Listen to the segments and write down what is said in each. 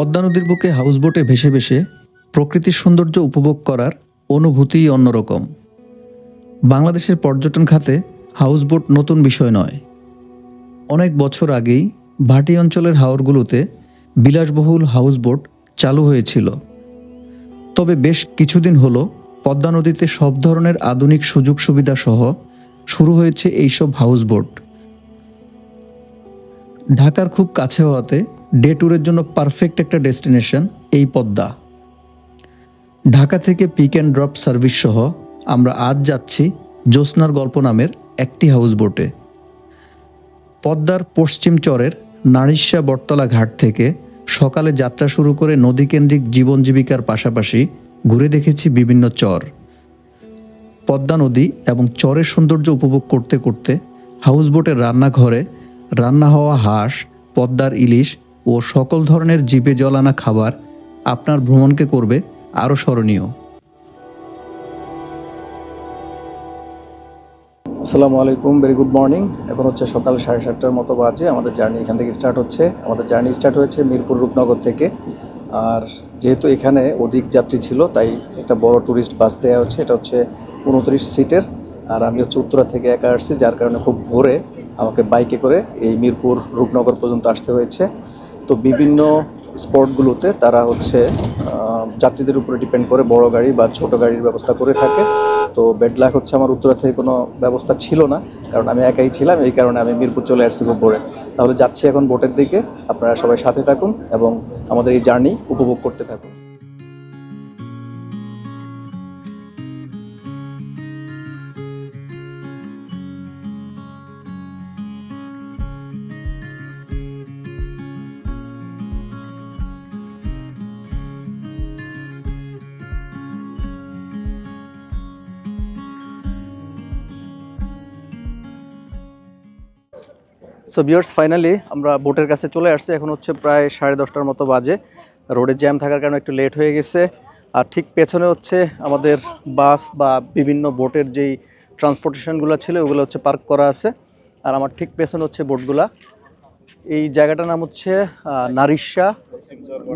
পদ্মা নদীর বুকে হাউসবোটে ভেসে ভেসে প্রকৃতির সৌন্দর্য উপভোগ করার অনুভূতিই অন্যরকম। বাংলাদেশের পর্যটন খাতে হাউসবোট নতুন বিষয় নয়। অনেক বছর আগেই ভাটি অঞ্চলের হাওরগুলোতে বিলাসবহুল হাউসবোট চালু হয়েছিল। তবে বেশ কিছুদিন হল পদ্মা নদীতে সব ধরনের আধুনিক সুযোগ সুবিধা সহ শুরু হয়েছে এইসব হাউসবোট। ঢাকার খুব কাছে হওয়াতে ডে ট্যুরের জন্য পারফেক্ট একটা ডেস্টিনেশন এই পদ্মা। ঢাকা থেকে পিক অ্যান্ড ড্রপ সার্ভিস সহ আমরা আজ যাচ্ছি জ্যোৎস্নার গল্প নামের একটি হাউসবোটে পদ্মার পশ্চিম চরের নারিশা বটতলা ঘাট থেকে সকালে যাত্রা শুরু করে নদীকেন্দ্রিক জীবন জীবিকার পাশাপাশি ঘুরে দেখেছি বিভিন্ন চর। পদ্মা নদী এবং চরের সৌন্দর্য উপভোগ করতে করতে হাউসবোটের রান্নাঘরে রান্না হওয়া হাঁস, পদ্মার ইলিশ ও সকল ধরনের জিভে জলানা খাবার আপনার ভ্রমণকে করবে আরও স্মরণীয়। আসসালামু আলাইকুম ভেরি গুড মর্নিং এখন হচ্ছে সকাল সাড়ে সাতটার মতো বাজে। আমাদের জার্নি এখান থেকে স্টার্ট হচ্ছে। আমাদের জার্নি স্টার্ট হয়েছে মিরপুর রূপনগর থেকে। আর যেহেতু এখানে অধিক যাত্রী ছিল, তাই একটা বড় ট্যুরিস্ট বাস দেওয়া হচ্ছে। এটা হচ্ছে উনত্রিশ সিটের আর আমি হচ্ছে উত্তরা থেকে একা আসছি, যার কারণে খুব ভোরে আমাকে বাইকে করে এই মিরপুর রূপনগর পর্যন্ত আসতে হয়েছে। তো বিভিন্ন স্পটগুলোতে তারা হচ্ছে যাত্রীদের উপরে ডিপেন্ড করে বড় গাড়ি বা ছোট গাড়ির ব্যবস্থা করে থাকে। তো বেড লাক হচ্ছে আমার উত্তরা থেকে কোনো ব্যবস্থা ছিল না, কারণ আমি একাই ছিলাম, এই কারণে আমি মিরপুর চলে আসছি খুব ভোরে তাহলে যাচ্ছি এখন বোটের দিকে, আপনারা সবাই সাথে থাকুন এবং আমাদের এই জার্নি উপভোগ করতে থাকুন। সো বিয়ার্স ফাইনালি আমরা বোটের কাছে চলে আসছি। এখন হচ্ছে প্রায় সাড়ে দশটার মতো বাজে। রোডে জ্যাম থাকার কারণে একটু লেট হয়ে গেছে। আর ঠিক পেছনে হচ্ছে আমাদের বাস বা বিভিন্ন বোটের যেই ট্রান্সপোর্টেশনগুলো ছিল, ওগুলো হচ্ছে পার্ক করা আছে। আর আমার ঠিক পেছনে হচ্ছে বোটগুলা। এই জায়গাটার নাম হচ্ছে নারিশা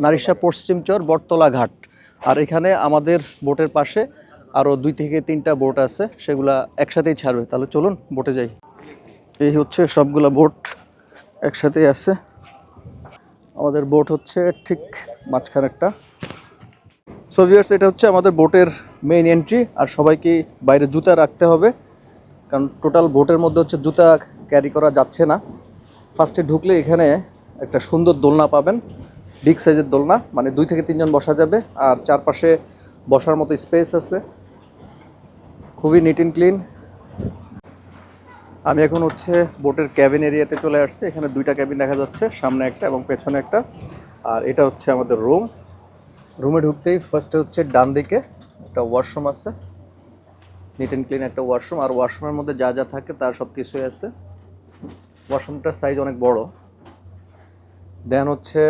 নারিশা পশ্চিমচর বটতলা ঘাট। আর এখানে আমাদের বোটের পাশে আরও দুই থেকে তিনটা বোট আছে, সেগুলা একসাথেই ছাড়বে। তাহলে চলুন, বোটে যাই। এই হচ্ছে সবগুলা বোট একসাথে আছে। আমাদের বোট হচ্ছে ঠিক মাঝখানে একটা। সো এটা হচ্ছে আমাদের বোটের মেইন এন্ট্রি আর সবাইকে বাইরে জুতা রাখতে হবে, কারণ টোটাল বোটের মধ্যে হচ্ছে জুতা ক্যারি করা যাচ্ছে না। ফার্স্টে ঢুকলে এখানে একটা সুন্দর দোলনা পাবেন বিগ সাইজের দোলনা মানে দুই থেকে তিনজন বসা যাবে, আর চারপাশে বসার মতো স্পেস আছে। খুবই নিট অ্যান্ড ক্লিন আমি এখন হচ্ছে বোটের ক্যাবিন এরিয়াতে চলে আসছি। এখানে দুইটা ক্যাবিন দেখা যাচ্ছে, সামনে একটা এবং পেছনে একটা। আর এটা হচ্ছে আমাদের রুম রুমে ঢুকতেই ফার্স্টে হচ্ছে ডান দিকে একটা ওয়াশরুম আছে। নিট অ্যান্ড ক্লিন একটা ওয়াশরুম আর ওয়াশরুমের মধ্যে যা যা থাকে তার সব কিছুই আছে। ওয়াশরুমটার সাইজ অনেক বড়। দেন হচ্ছে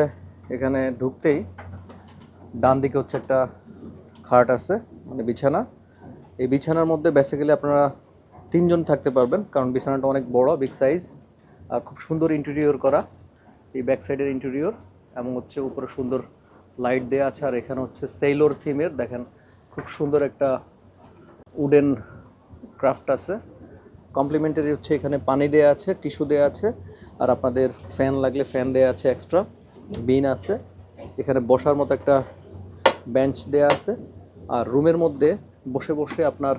এখানে ঢুকতেই ডান দিকে হচ্ছে একটা খাট আছে মানে বিছানা। এই বিছানার মধ্যে বেসিক্যালি আপনারা তিনজন থাকতে পারবেন, কারণ বিছানাটা অনেক বড় বিগ সাইজ আর খুব সুন্দর ইন্টেরিয়র করা। এই ব্যাক সাইডের ইন্টেরিয়র এবং হচ্ছে উপরে সুন্দর লাইট দেওয়া আছে, আর এখানে হচ্ছে সেইলোর থিমের দেখেন খুব সুন্দর একটা উডেন ক্রাফট আছে। কমপ্লিমেন্টারি হচ্ছে এখানে পানি দেওয়া আছে টিস্যু দেওয়া আছে, আর আপনাদের ফ্যান লাগলে ফ্যান দেওয়া আছে এক্সট্রা বিন আছে। এখানে বসার মতো একটা বেঞ্চ দেওয়া আছে, আর রুমের মধ্যে বসে বসে আপনার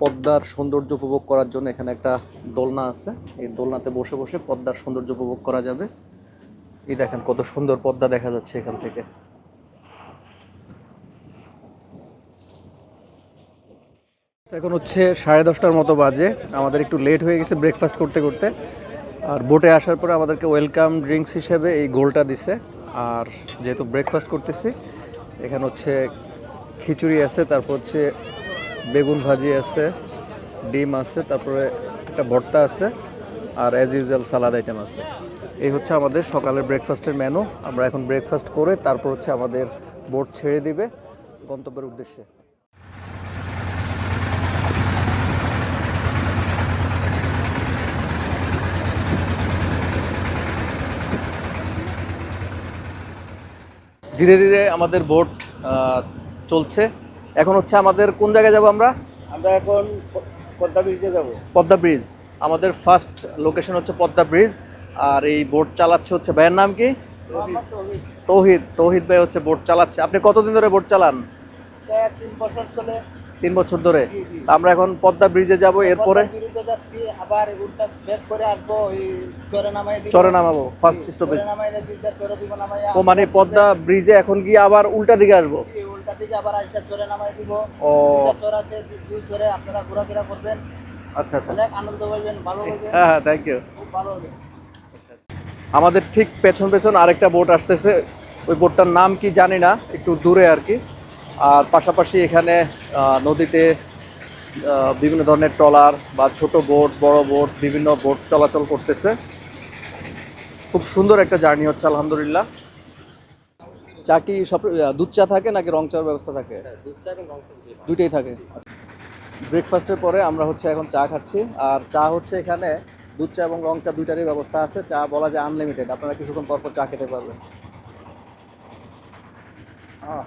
পদ্মার সৌন্দর্য উপভোগ করার জন্য এখানে একটা দোলনা আছে। এই দোলনাতে বসে বসে পদ্মার সৌন্দর্য উপভোগ করা যাবে। এই দেখেন কত সুন্দর পদ্মা দেখা যাচ্ছে এখান থেকে। এখন হচ্ছে সাড়ে দশটার মতো বাজে। আমাদের একটু লেট হয়ে গেছে ব্রেকফাস্ট করতে করতে। আর বোটে আসার পরে আমাদেরকে ওয়েলকাম ড্রিঙ্কস হিসেবে এই গোলটা দিছে। আর যেহেতু ব্রেকফাস্ট করতেছি, এখানে হচ্ছে খিচুড়ি আছে, তারপর হচ্ছে বেগুন ভাজি আছে, ডিম আছে, তারপরে একটা ভর্তা আছে, আর অ্যাজ ইউজুয়াল সালাদ আইটেম আছে। এই হচ্ছে আমাদের সকালের ব্রেকফাস্টের মেনু আমরা এখন ব্রেকফাস্ট করে তারপর হচ্ছে আমাদের বোট ছেড়ে দিবে গন্তব্যের উদ্দেশ্যে। ধীরে ধীরে আমাদের বোট চলছে। এখন হচ্ছে আমাদের কোন জায়গায় যাব আমরা? আমরা এখন পদ্মা ব্রিজে যাব। পদ্মা ব্রিজ। আমাদের ফার্স্ট লোকেশন হচ্ছে পদ্মা ব্রিজ। আর এই বোট চালাচ্ছে হচ্ছে ভাইয়ের নাম কি? তৌহিদ। তৌহিদ। ভাই হচ্ছে বোট চালাচ্ছে। আপনি কতদিন ধরে বোট চালান? তিন বছর চলে। তিন বছর ধরে। আমরা এখন পদ্মা ব্রিজে যাব এরপরে যাচ্ছি আবার উল্টা ব্যাক করে আসব চরে নামাই চরে নামাবো ফার্স্ট স্টপেজ ও মানে পদ্মা ব্রিজে এখন গিয়ে আবার উল্টা দিকে আসব? উল্টা দিকে আবার আইসা চরে নামাই দিব। ও। চর আছে দুই- চরে আপনারা ঘোরাফেরা করবেন। আচ্ছা আচ্ছা। অনেক আনন্দ পাবেন ভালো হ্যাঁ হ্যাঁ থ্যাংক ইউ খুব ভালো হবে আমাদের ঠিক পেছন পেছন আরেকটা বোট আসতেছে। ওই বোটটার নাম কি জানি না একটু দূরে আর কি। আর পাশাপাশি এখানে নদীতে বিভিন্ন ধরনের ট্রলার বা ছোট বোট বড় বোট বিভিন্ন বোট চলাচল করতেছে। খুব সুন্দর একটা জার্নি হচ্ছে আলহামদুলিল্লাহ। চা কি সব দুধ চা থাকে নাকি রং চার ব্যবস্থা থাকে? দুধ চা এবং রং চা দুইটাই থাকে? ব্রেকফাস্টের পরে আমরা হচ্ছে এখন চা খাচ্ছি আর চা হচ্ছে এখানে দুধ চা এবং রং চা দুইটারই ব্যবস্থা আছে। চা বলা যায় আনলিমিটেড আপনারা কিছুক্ষণ পর পর চা খেতে পারবেন। আহ,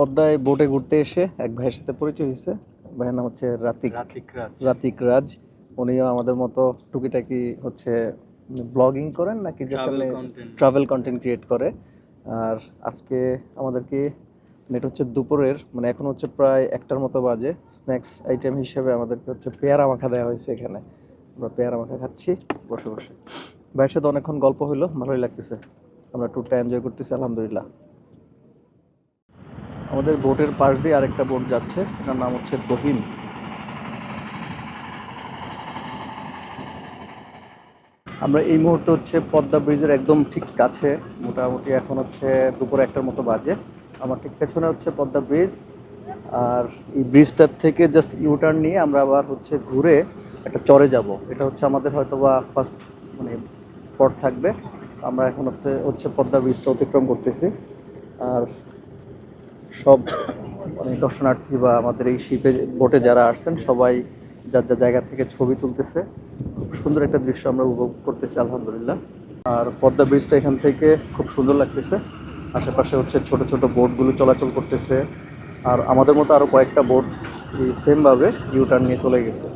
পদ্মায় বোটে ঘুরতে এসে এক ভাইয়ের সাথে পরিচয় হয়েছে। ভাইয়ের নাম হচ্ছে রাতিক। রাতিক রাজ। উনিও আমাদের মতো টুকিটাকি হচ্ছে ব্লগিং করেন নাকি জাস্ট ট্রাভেল কন্টেন্ট ক্রিয়েট করে। আর আজকে আমাদেরকে নেট হচ্ছে দুপুরের মানে এখন হচ্ছে প্রায় একটার মতো বাজে। স্ন্যাক্স আইটেম হিসেবে আমাদেরকে হচ্ছে পেয়ারা মাখা দেওয়া হয়েছে এখানে। আমরা পেয়ারা মাখা খাচ্ছি বসে বসে। ভাইয়ের সাথে অনেকক্ষণ গল্প হইল ভালোই লাগতেছে। আমরা ট্যুরটা এনজয় করতেছি আলহামদুলিল্লাহ। আমাদের বোটের পাশ দিয়ে আরেকটা বোট যাচ্ছে। এটার নাম হচ্ছে বহিম আমরা এই মুহূর্তে হচ্ছে পদ্মা ব্রিজের একদম ঠিক কাছে, মোটামুটি এখন হচ্ছে দুপুর একটার মতো বাজে। আমার ঠিক পেছনে হচ্ছে পদ্মা ব্রিজ, আর এই ব্রিজটার থেকে জাস্ট ইউটার্ন নিয়ে আমরা আবার হচ্ছে ঘুরে একটা চরে যাব। এটা হচ্ছে আমাদের হয়তো বা ফার্স্ট মানে স্পট থাকবে। আমরা এখন হচ্ছে হচ্ছে পদ্মা ব্রিজটা অতিক্রম করতেছি। আর সব মানে দর্শনার্থী বা আমাদের এই শিপে বোটে যারা আসছেন, সবাই যার যার জায়গা থেকে ছবি তুলতেছে। খুব সুন্দর একটা দৃশ্য আমরা উপভোগ করতেছি, আলহামদুলিল্লাহ। আর পদ্মা ব্রিজটা এখান থেকে খুব সুন্দর লাগতেছে। আশেপাশে হচ্ছে ছোট ছোট বোটগুলো চলাচল করতেছে। আর আমাদের মতো আরও কয়েকটা বোট এই সেমভাবে ইউটার্ন নিয়ে চলে গেছে।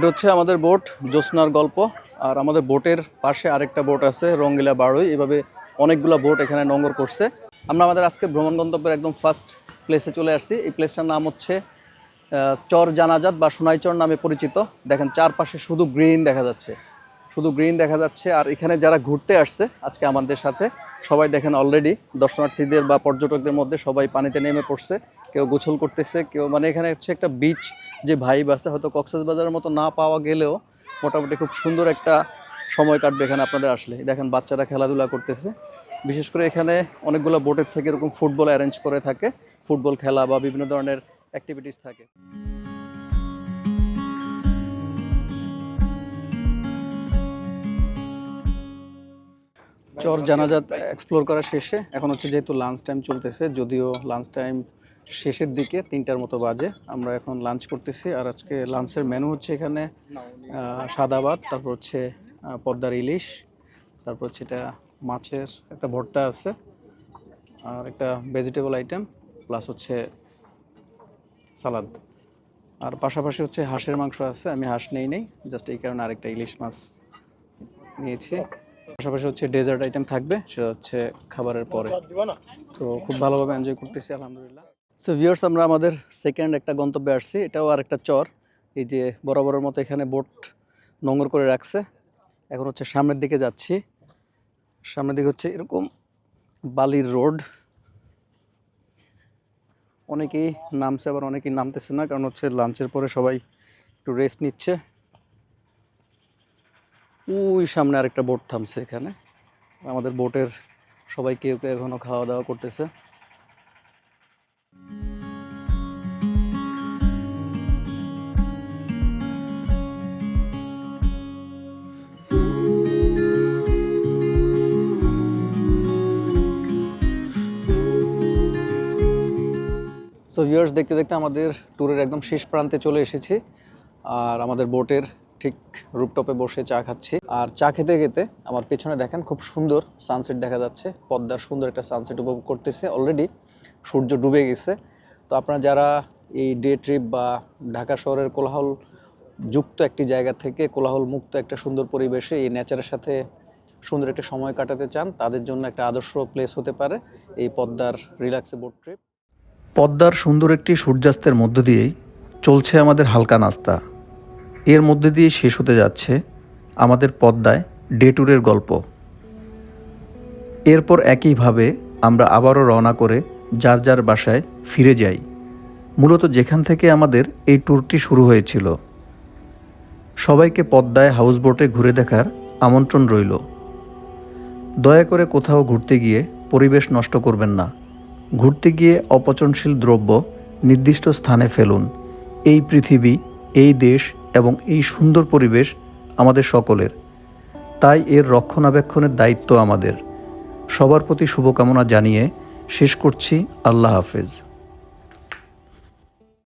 এটা হচ্ছে আমাদের বোট, জ্যোৎস্নার গল্প। আর আমাদের বোটের পাশে আরেকটা বোট আছে, রঙ্গিলা বারোই। এভাবে অনেকগুলো বোট এখানে নোঙ্গর করছে। আমরা আমাদের আজকে ভ্রমণ গন্তব্যের একদম ফার্স্ট প্লেসে চলে আসছি। এই প্লেসটার নাম হচ্ছে চর জানাজাত বা সোনাইচর নামে পরিচিত। দেখেন, চারপাশে শুধু গ্রিন দেখা যাচ্ছে। শুধু গ্রিন দেখা যাচ্ছে। আর এখানে যারা ঘুরতে আসছে, আজকে আমাদের সাথে, সবাই দেখেন অলরেডি দর্শনার্থীদের বা পর্যটকদের মধ্যে সবাই পানিতে নেমে পড়ছে। কেউ গোসল করতেছে, কেউ মানে এখানে হচ্ছে একটা বিচ যে ভাইব আছে, হয়তো কক্সবাজারের মতো না পাওয়া গেলেও মোটামুটি খুব সুন্দর একটা সময় কাটবে এখানে আপনাদের আসলে। দেখেন বাচ্চারা খেলাধুলা করতেছে। বিশেষ করে এখানে অনেকগুলো বোটের থেকে এরকম ফুটবল অ্যারেঞ্জ করে থাকে। ফুটবল খেলা বা বিভিন্ন ধরনের অ্যাক্টিভিটিস থাকে। চর জানাজাত এক্সপ্লোর করা শেষে, এখন হচ্ছে যেহেতু লাঞ্চ টাইম চলতেছে, যদিও লাঞ্চ টাইম শেষের দিকে তিনটার মতো বাজে। আমরা এখন লাঞ্চ করতেছি আর আজকে লাঞ্চের মেনু হচ্ছে এখানে আহ, সাদা ভাত তারপর হচ্ছে পদ্মার ইলিশ তারপর হচ্ছে এটা মাছের একটা ভর্তা আছে আর একটা ভেজিটেবল আইটেম প্লাস হচ্ছে সালাদ আর পাশাপাশি হচ্ছে হাঁসের মাংস আছে আমি হাঁস নেই নেই জাস্ট এই কারণে আরেকটা ইলিশ মাছ নিয়েছি। পাশাপাশি হচ্ছে ডেজার্ট আইটেম থাকবে সেটা হচ্ছে খাবারের পরে। তো খুব ভালোভাবে এনজয় করতেছি আলহামদুলিল্লাহ। সো ভিউয়ার্স আমরা আমাদের সেকেন্ড একটা গন্তব্যে আসছি। এটাও আর একটা চর। এই যে বরাবরের মতো এখানে বোট নোংর করে রাখছে। এখন হচ্ছে সামনের দিকে যাচ্ছি। সামনের দিকে হচ্ছে এরকম বালির রোড। অনেকেই নামছে, আবার অনেকেই নামতেছে না, কারণ হচ্ছে লাঞ্চের পরে সবাই একটু রেস্ট নিচ্ছে। ওই সামনে আরেকটা বোট থামছে এখানে। আমাদের বোটের সবাই কেউ কেউ এখনও খাওয়া দাওয়া করতেছে। সো ভিউয়ার্স দেখতে দেখতে আমাদের ট্যুরের একদম শেষ প্রান্তে চলে এসেছি। আর আমাদের বোটের ঠিক রুপটপে বসে চা খাচ্ছি। আর চা খেতে খেতে আমার পেছনে দেখেন খুব সুন্দর সানসেট দেখা যাচ্ছে। পদ্মার সুন্দর একটা সানসেট উপভোগ করতেছে অলরেডি সূর্য ডুবে গেছে। তো আপনারা যারা এই ডে ট্রিপ বা ঢাকা শহরের কোলাহল যুক্ত একটি জায়গা থেকে কোলাহল মুক্ত একটা সুন্দর পরিবেশে এই নেচারের সাথে সুন্দর একটা সময় কাটাতে চান, তাদের জন্য একটা আদর্শ প্লেস হতে পারে এই পদ্মার রিল্যাক্সে বোট ট্রিপ পদ্মার সুন্দর একটি সূর্যাস্তের মধ্য দিয়েই চলছে আমাদের হালকা নাস্তা। এর মধ্যে দিয়ে শেষ হতে যাচ্ছে আমাদের পদ্মায় ডে ট্যুরের গল্প। এরপর একইভাবে আমরা আবারও রওনা করে যার যার বাসায় ফিরে যাই। মূলত যেখান থেকে আমাদের এই ট্যুরটি শুরু হয়েছিল। সবাইকে পদ্মায় হাউসবোটে ঘুরে দেখার আমন্ত্রণ রইল। দয়া করে কোথাও ঘুরতে গিয়ে পরিবেশ নষ্ট করবেন না। ঘুরতে গিয়ে অপচনশীল দ্রব্য নির্দিষ্ট স্থানে ফেলুন। এই পৃথিবী, এই দেশ এবং এই সুন্দর পরিবেশ আমাদের সকলের। তাই এর রক্ষণাবেক্ষণের দায়িত্ব আমাদের। সবার প্রতি শুভকামনা জানিয়ে শেষ করছি। আল্লাহ হাফেজ।